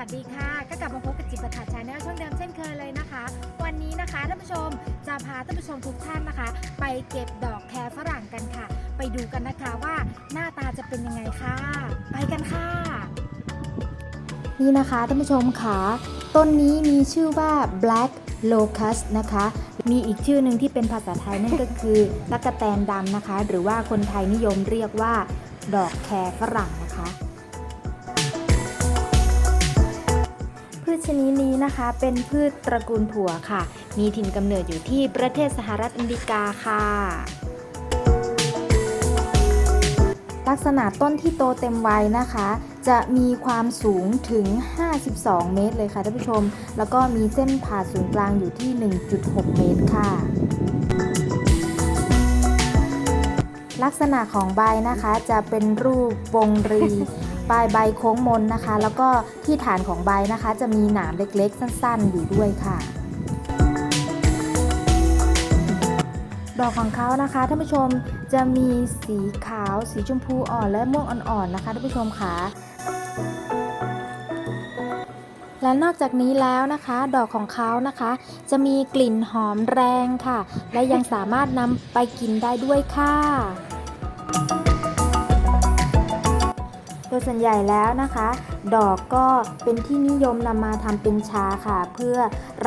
วัสดีค่ะ ก็กลับมาพบกับจิตประทัดชาแนลช่องเดิมเช่นเคยเลยนะคะ วันนี้นะคะท่านผู้ชมจะพาท่านผู้ชมทุกท่านนะคะ ไปเก็บดอกแครฝรั่งกันค่ะ ไปดูกันนะคะว่าหน้าตาจะเป็นยังไงค่ะ ไปกันค่ะ นี่นะคะท่านผู้ชมค่ะต้นนี้มีชื่อว่า black locust นะคะ มีอีกชื่อหนึ่งที่เป็นภาษาไทยนั่นก็คือลักกะแตนดำนะคะ หรือว่าคนไทยนิยมเรียกว่า ดอกแครฝรั่งนะคะ พืชชนิดนี้นะคะ เป็นพืชตระกูลถั่วค่ะ มีถิ่นกำเนิดอยู่ที่ประเทศสหรัฐอเมริกาค่ะ ลักษณะต้นที่โตเต็มวัยนะคะ จะมีความสูงถึง 52 เมตรเลยค่ะท่านผู้ชม แล้วก็มีเส้นผ่าศูนย์กลางอยู่ที่ 1.6 เมตรค่ะลักษณะของใบนะคะจะเป็นรูปวงรี ปลายใบโค้งมนนะคะ แล้วก็ที่ฐานของใบนะคะ จะมีหนามเล็กๆ สั้นๆ อยู่ด้วยค่ะ ดอกของเขานะคะท่านผู้ชมจะมีสีขาว สีชมพูอ่อนและม่วงอ่อนๆนะคะท่านผู้ชมค่ะและนอกจากนี้แล้วนะคะ ดอกของเขานะคะ จะมีกลิ่นหอมแรงค่ะ และยังสามารถนำไปกินได้ด้วยค่ะ โดยส่วนใหญ่แล้วนะคะ ดอกก็เป็นที่นิยมนำมาทำเป็นชาค่ะ เพื่อ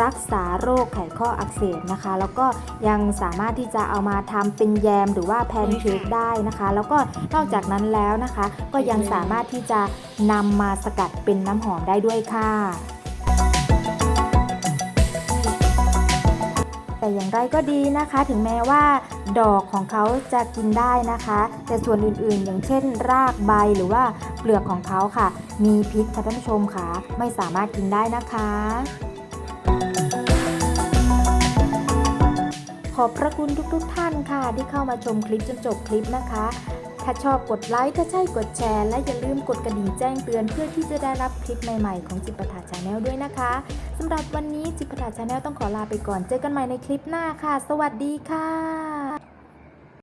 รักษาโรคไขข้ออักเสบนะคะ แล้วก็ยังสามารถที่จะเอามาทำเป็นแยมหรือว่าแพนเค้กได้นะคะ แล้วก็นอกจากนั้นแล้วนะคะ ก็ยังสามารถที่จะนำมาสกัดเป็นน้ำหอมได้ด้วยค่ะ แต่อย่างไรก็ดีนะคะ ถึงแม้ว่าดอกของเขาจะกินได้นะคะ แต่ส่วนอื่นๆ อย่างเช่น รากใบหรือว่าเปลือกของเขาค่ะ มีพิษค่ะท่านผู้ชมค่ะไม่สามารถกินได้นะคะขอบพระคุณทุกๆทท่านค่ะ ที่เข้ามาชมคลิปจนจบคลิปนะคะ ถ้าชอบกดไลค์ถ้าใช่กดแชร์ และอย่าลืมกดกระดิ่งแจ้งเตือนเพื่อที่จะได้รับคลิปใหม่ๆ ของจิปถาชาแนลด้วยนะคะสำหรับวันนี้จิปถาชาแนลต้องขอลาไปก่อน เจอกันใหม่ในคลิปหน้าค่ะ สวัสดีค่ะ